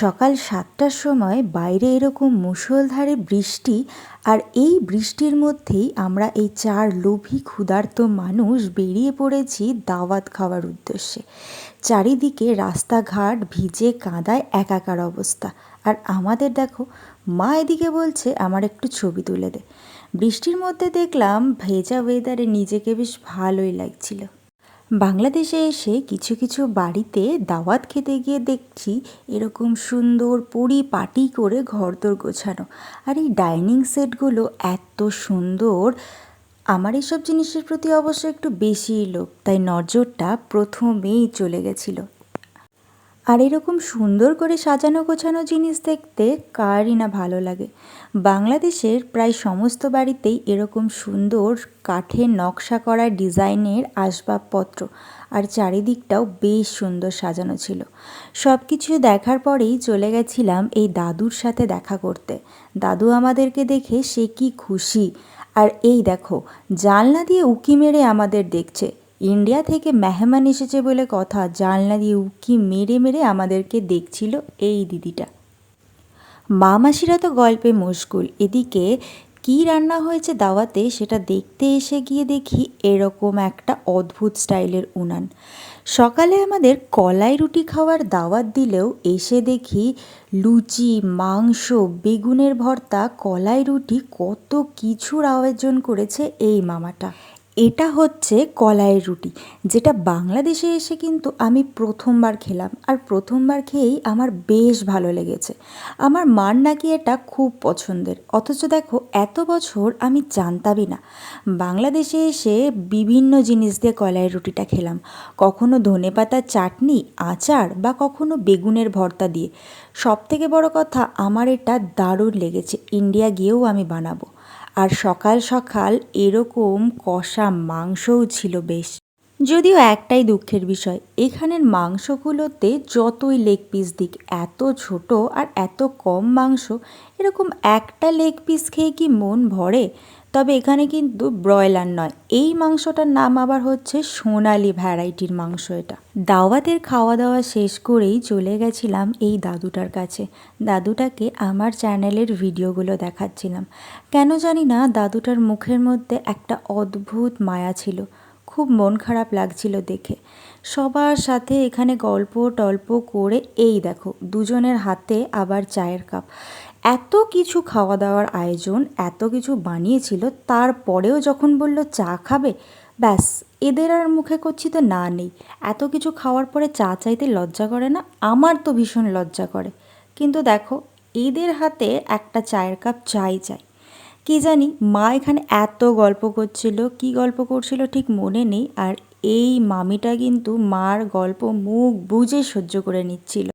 সকাল সাতটার সময় বাইরে এরকম মুষলধারে বৃষ্টি আর এই বৃষ্টির মধ্যেই আমরা এই চার লোভী ক্ষুধার্ত মানুষ বেরিয়ে পড়েছি দাওয়াত খাওয়ার উদ্দেশ্যে। চারিদিকে রাস্তাঘাট ভিজে কাদায় একাকার অবস্থা। আর আমাদের দেখো, মা এদিকে বলছে, আমার একটু ছবি তুলে দে। বৃষ্টির মধ্যে দেখলাম ভেজা ওয়েদারে নিজেকে বেশ ভালোই লাগছিল। বাংলাদেশে এসে কিছু কিছু বাড়িতে দাওয়াত খেতে গিয়ে দেখছি এরকম সুন্দর পরিপাটি করে ঘরদোর গোছানো। আর এই ডাইনিং সেটগুলো এত সুন্দর। আমার এইসব জিনিসের প্রতি অবশ্য একটু বেশিই লোক তাই নজরটা প্রথমেই চলে গেছিল। আর এরকম সুন্দর করে সাজানো গোছানো জিনিস দেখতে কারই না ভালো লাগে। বাংলাদেশের প্রায় সমস্ত বাড়িতেই এরকম সুন্দর কাঠের নকশা করা ডিজাইনের আসবাবপত্র আর চারিদিকটাও বেশ সুন্দর সাজানো ছিল। সব কিছু দেখার পরেই চলে গেছিলাম এই দাদুর সাথে দেখা করতে। দাদু আমাদেরকে দেখে সে কি খুশি। আর এই দেখো, জানলা দিয়ে উকি মেরে আমাদের দেখছে। ইন্ডিয়া থেকে মেহমান এসেছে বলে কথা জানলা দিয়ে উকি মেরে মেরে আমাদেরকে দেখছিল এই দিদিটা। মা মাসিরা তো গল্পে মুশকুল। এদিকে কি রান্না হয়েছে দাওয়াতে সেটা দেখতে এসে গিয়ে দেখি এরকম একটা অদ্ভুত স্টাইলের উনান। সকালে আমাদের কলাই রুটি খাওয়ার দাওয়াত দিলেও এসে দেখি লুচি, মাংস, বেগুনের ভর্তা, কলাই রুটি কত কিছুর আয়োজন করেছে এই মামাটা। এটা হচ্ছে কলাইয়ের রুটি, যেটা বাংলাদেশে এসে কিন্তু আমি প্রথমবার খেলাম আর প্রথমবার খেয়েই আমার বেশ ভালো লেগেছে। আমার মার নাকি এটা খুব পছন্দের, অথচ দেখো এত বছর আমি জানতামই না। বাংলাদেশে এসে বিভিন্ন জিনিস দিয়ে কলাইয়ের রুটিটা খেলাম, কখনো ধনে পাতার চাটনি, আচার বা কখনো বেগুনের ভর্তা দিয়ে। সব থেকে বড় কথা, আমার এটা দারুণ লেগেছে, ইন্ডিয়া গিয়েও আমি বানাবো। আর সকাল সকাল এরকম কষা মাংসও ছিল বেশ। যদিও একটাই দুঃখের বিষয়, এখানের মাংসগুলোতে যতই লেগ পিস দিক, এত ছোট আর এত কম মাংস, এরকম একটা লেগ পিস খেয়ে কি মন ভরে? তবে এখানে কিন্তু ব্রয়লার নয়, এই মাংসটার নাম আবার হচ্ছে সোনালি ভ্যারাইটির মাংস এটা। দাওয়াতের খাওয়া দাওয়া শেষ করেই চলে গেছিলাম এই দাদুটার কাছে। দাদুটাকে আমার চ্যানেলের ভিডিওগুলো দেখাচ্ছিলাম। কেন জানি না, দাদুটার মুখের মধ্যে একটা অদ্ভুত মায়া ছিল। খুব মন খারাপ লাগছিল দেখে। সবার সাথে এখানে গল্প টল্প করে, এই দেখো, দুজনের হাতে আবার চায়ের কাপ। এত কিছু খাওয়া দাওয়ার আয়োজন, এত কিছু বানিয়েছিল, তারপরেও যখন বলল, চা খাবে? ব্যাস, এদের আর মুখে করছি তো না নেই। এত কিছু খাওয়ার পরে চা চাইতে লজ্জা করে না? আমার তো ভীষণ লজ্জা করে। কিন্তু দেখো, এদের হাতে একটা চায়ের কাপ চাই চাই। কি জানি মা এখানে এত গল্প করছিল, কি গল্প করছিল ঠিক মনে নেই, আর এই মামিটা কিন্তু মার গল্প মুখ বুঝে সহ্য করে নিচ্ছিল।